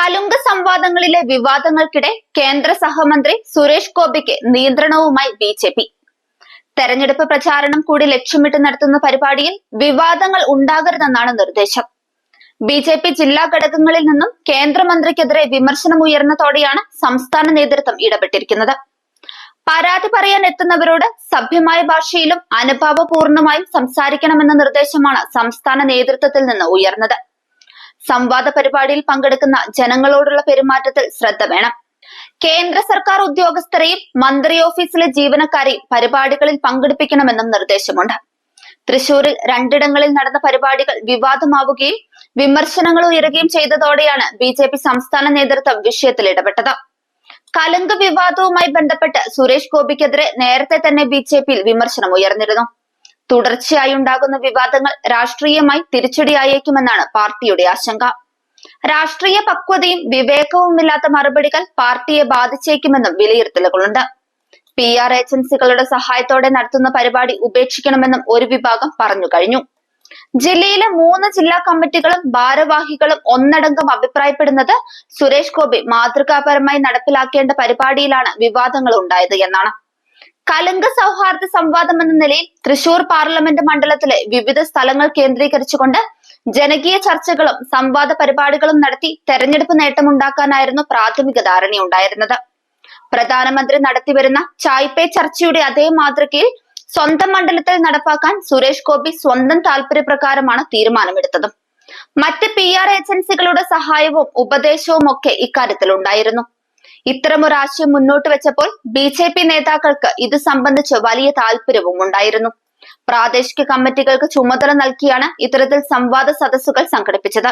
കലുങ്ക് സംവാദങ്ങളിലെ വിവാദങ്ങൾക്കിടെ കേന്ദ്ര സഹമന്ത്രി സുരേഷ് ഗോപിക്ക് നിയന്ത്രണവുമായി ബി ജെ പി. തെരഞ്ഞെടുപ്പ് പ്രചാരണം കൂടി ലക്ഷ്യമിട്ട് നടത്തുന്ന പരിപാടിയിൽ വിവാദങ്ങൾ ഉണ്ടാകരുതെന്നാണ് നിർദ്ദേശം. ബി ജെ പി ജില്ലാ ഘടകങ്ങളിൽ നിന്നും കേന്ദ്രമന്ത്രിക്കെതിരെ വിമർശനം ഉയർന്നതോടെയാണ് സംസ്ഥാന നേതൃത്വം ഇടപെട്ടിരിക്കുന്നത്. പരാതി പറയാൻ എത്തുന്നവരോട് സഭ്യമായ ഭാഷയിലും അനുഭാവപൂർണമായും സംസാരിക്കണമെന്ന നിർദ്ദേശമാണ് സംസ്ഥാന നേതൃത്വത്തിൽ നിന്ന് ഉയർന്നത്. സംവാദ പരിപാടിയിൽ പങ്കെടുക്കുന്ന ജനങ്ങളോടുള്ള പെരുമാറ്റത്തിൽ ശ്രദ്ധ വേണം. കേന്ദ്ര സർക്കാർ ഉദ്യോഗസ്ഥരെയും മന്ത്രി ഓഫീസിലെ ജീവനക്കാരെയും പരിപാടികളിൽ പങ്കെടുപ്പിക്കണമെന്നും നിർദ്ദേശമുണ്ട്. തൃശൂരിൽ രണ്ടിടങ്ങളിൽ നടന്ന പരിപാടികൾ വിവാദമാവുകയും വിമർശനങ്ങൾ ഉയരുകയും ചെയ്തതോടെയാണ് ബി ജെ പി സംസ്ഥാന നേതൃത്വം വിഷയത്തിൽ ഇടപെട്ടത്. കലങ്ക് വിവാദവുമായി ബന്ധപ്പെട്ട് സുരേഷ് ഗോപിക്കെതിരെ നേരത്തെ തന്നെ ബി ജെ പിയിൽ വിമർശനം ഉയർന്നിരുന്നു. തുടർച്ചയായി ഉണ്ടാകുന്ന വിവാദങ്ങൾ രാഷ്ട്രീയമായി തിരിച്ചടിയായേക്കുമെന്നാണ് പാർട്ടിയുടെ ആശങ്ക. രാഷ്ട്രീയ പക്വതയും വിവേകവുമില്ലാത്ത മറുപടികൾ പാർട്ടിയെ ബാധിച്ചേക്കുമെന്നും വിലയിരുത്തലുകളുണ്ട്. പി ആർ ഏജൻസികളുടെ സഹായത്തോടെ നടത്തുന്ന പരിപാടി ഉപേക്ഷിക്കണമെന്നും ഒരു വിഭാഗം പറഞ്ഞു കഴിഞ്ഞു. ജില്ലയിലെ മൂന്ന് ജില്ലാ കമ്മിറ്റികളും ഭാരവാഹികളും ഒന്നടങ്കം അഭിപ്രായപ്പെടുന്നത് സുരേഷ് ഗോപി മാതൃകാപരമായി നടപ്പിലാക്കേണ്ട പരിപാടിയിലാണ് വിവാദങ്ങൾ ഉണ്ടായത് എന്നാണ്. കലുങ്ക് സൗഹാർദ്ദ സംവാദം എന്ന നിലയിൽ തൃശൂർ പാർലമെന്റ് മണ്ഡലത്തിലെ വിവിധ സ്ഥലങ്ങൾ കേന്ദ്രീകരിച്ചുകൊണ്ട് ജനകീയ ചർച്ചകളും സംവാദ പരിപാടികളും നടത്തി തെരഞ്ഞെടുപ്പ് നേട്ടമുണ്ടാക്കാനായിരുന്നു പ്രാഥമിക ധാരണയുണ്ടായിരുന്നത്. പ്രധാനമന്ത്രി നടത്തിവരുന്ന ചായ്പേ ചർച്ചയുടെ അതേ മാതൃകയിൽ സ്വന്തം മണ്ഡലത്തിൽ നടപ്പാക്കാൻ സുരേഷ് ഗോപി സ്വന്തം താല്പര്യപ്രകാരമാണ് തീരുമാനമെടുത്തത്. മറ്റ് പി ആർ ഏജൻസികളുടെ സഹായവും ഉപദേശവും ഒക്കെ ഇക്കാര്യത്തിൽ ഉണ്ടായിരുന്നു ഇത്തരമൊരു ആശയം മുന്നോട്ട് വെച്ചപ്പോൾ ബി ജെ പി നേതാക്കൾക്ക് ഇത് സംബന്ധിച്ച് വലിയ താല്പര്യവും ഉണ്ടായിരുന്നു. പ്രാദേശിക കമ്മിറ്റികൾക്ക് ചുമതല നൽകിയാണ് ഇത്തരത്തിൽ സംവാദ സദസ്സുകൾ സംഘടിപ്പിച്ചത്.